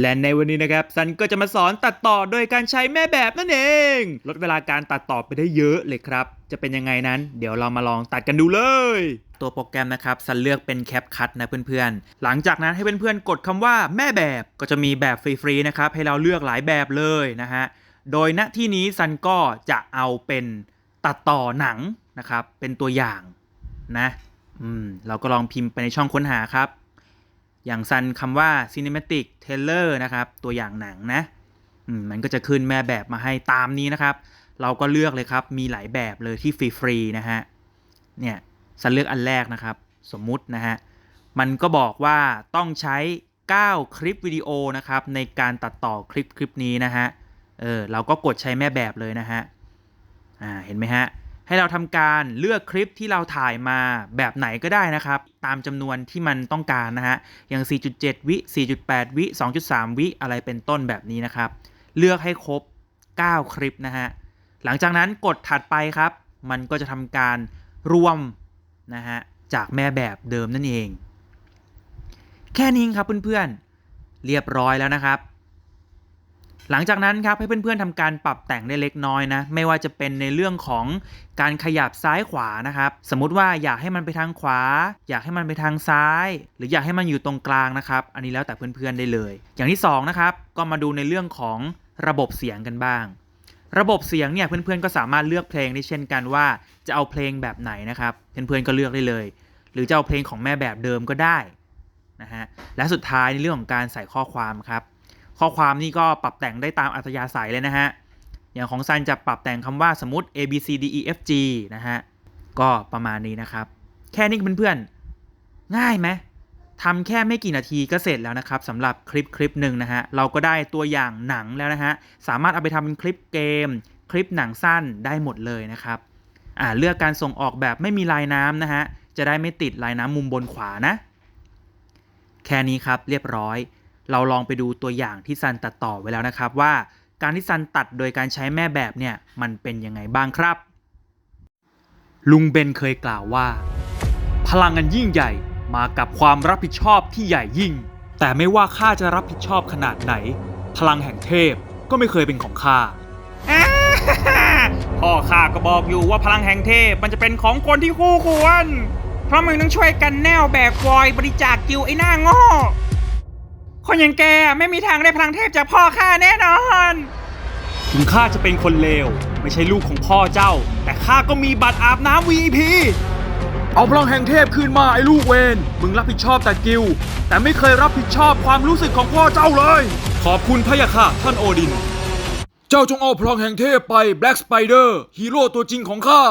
และในวันนี้นะครับซันก็จะมาสอนตัดต่อโดยการใช้แม่แบบนั่นเอง ลดเวลาการตัดต่อไปได้เยอะเลยครับ จะเป็นยังไงนั้น เดี๋ยวเรามาลองตัดกันดูเลย ตัวโปรแกรมนะครับซันเลือกเป็นแคปคัตนะเพื่อนๆ หลังจากนั้นให้เพื่อนๆ กดคำว่าแม่แบบก็จะมีแบบฟรีๆนะครับให้เราเลือกหลายแบบเลยนะฮะโดยณที่นี้ซันก็จะเอาเป็นตัดต่อหนังนะครับเป็นตัวอย่างนะอืมเราก็ลองพิมพ์ไปในช่องค้นหาครับ อย่างซันคำว่า cinematic trailer นะครับตัวอย่างหนังนะมมันก็จะขึ้นแม่แบบมาให้ตามนี้นะครับ เราก็เลือกเลยครับมีหลายแบบเลยที่ฟรีๆนะฮะเนี่ยซันเลือกอันแรกนะครับ สมมุตินะฮะมันก็บอกว่าต้องใช้ 9 คลิปวิดีโอนะครับในการตัดต่อคลิปคลิปนี้นะฮะเออเราก็กดใช้แม่แบบเลยนะฮะอ่าเห็นไหมฮะ ให้เราทำการเลือกคลิปที่เราถ่ายมาแบบไหนก็ได้นะครับ ตามจำนวนที่มันต้องการนะฮะ อย่าง 4.7 วิ 4.8 วิ 2.3 วิอะไรเป็นต้นแบบนี้นะครับ เลือกให้ครบ 9 คลิปนะฮะ หลังจากนั้นกดถัดไปครับ มันก็จะทำการรวมนะฮะจากแม่แบบเดิมนั่นเอง แค่นี้ครับเพื่อนๆ เรียบร้อยแล้วนะครับ หลังจากนั้นครับให้เพื่อนๆทำการปรับแต่งได้เล็กน้อยนะ ไม่ว่าจะเป็นในเรื่องของการขยับซ้ายขวานะครับ สมมุติว่าอยากให้มันไปทางขวา อยากให้มันไปทางซ้าย หรืออยากให้มันอยู่ตรงกลางนะครับ อันนี้แล้วแต่เพื่อนๆได้เลย อย่างที่สองนะครับก็มาดูในเรื่องของระบบเสียงกันบ้าง ระบบเสียงเนี่ยเพื่อนๆก็สามารถเลือกเพลงได้เช่นกันว่าจะเอาเพลงแบบไหนนะครับเพื่อนๆก็เลือกได้เลย หรือจะเอาเพลงของแม่แบบเดิมก็ได้นะฮะและสุดท้ายในเรื่องของการใส่ข้อความครับ ข้อความนี่ก็ปรับแต่งได้ตามอัธยาศัยเลยนะฮะ อย่างของซันจะปรับแต่งคำว่าสมมติ A B C D E F G นะฮะ ก็ประมาณนี้นะครับ แค่นี้เพื่อนๆ ง่ายไหมทำแค่ไม่กี่นาทีก็เสร็จแล้วนะครับสำหรับคลิปคลิปหนึ่งนะฮะ เราก็ได้ตัวอย่างหนังแล้วนะฮะ สามารถเอาไปทำเป็นคลิปเกม คลิปหนังสั้นได้หมดเลยนะครับอ่าเลือกการส่งออกแบบไม่มีลายน้ำนะฮะ จะได้ไม่ติดลายน้ำมุมบนขวานะ แค่นี้ครับเรียบร้อย เราลองไปดูตัวอย่างที่ซันตัดต่อไว้แล้วนะครับว่า การที่ซันตัดโดยการใช้แม่แบบเนี่ยมันเป็นยังไงบ้างครับ ลุงเบนเคยกล่าวว่า พลังอันยิ่งใหญ่มากับความรับผิดชอบที่ใหญ่ยิ่ง แต่ไม่ว่าข้าจะรับผิดชอบขนาดไหน พลังแห่งเทพก็ไม่เคยเป็นของข้าพ่อข้าก็บอกอยู่ว่าพลังแห่งเทพมันจะเป็นของคนที่คู่ควร เพราะมึงต้องช่วยกันแนวแบกวอยบริจาคกิวไอ้หน้าง่ คนอย่างแกไม่มีทางได้พลังเทพจากพ่อข้าแน่นอน ถึงข้าจะเป็นคนเลว ไม่ใช่ลูกของพ่อเจ้า แต่ข้าก็มีบัตรอาบน้ำ VIP เอาพลังแห่งเทพคืนมาไอ้ลูกเวนมึงรับผิดชอบแต่กิลด์แต่ไม่เคยรับผิดชอบความรู้สึกของพ่อเจ้าเลย ขอบคุณพะยะค่ะท่านโอดิน เจ้าจงเอาพลังแห่งเทพไป Black Spider ฮีโร่ตัวจริงของข้า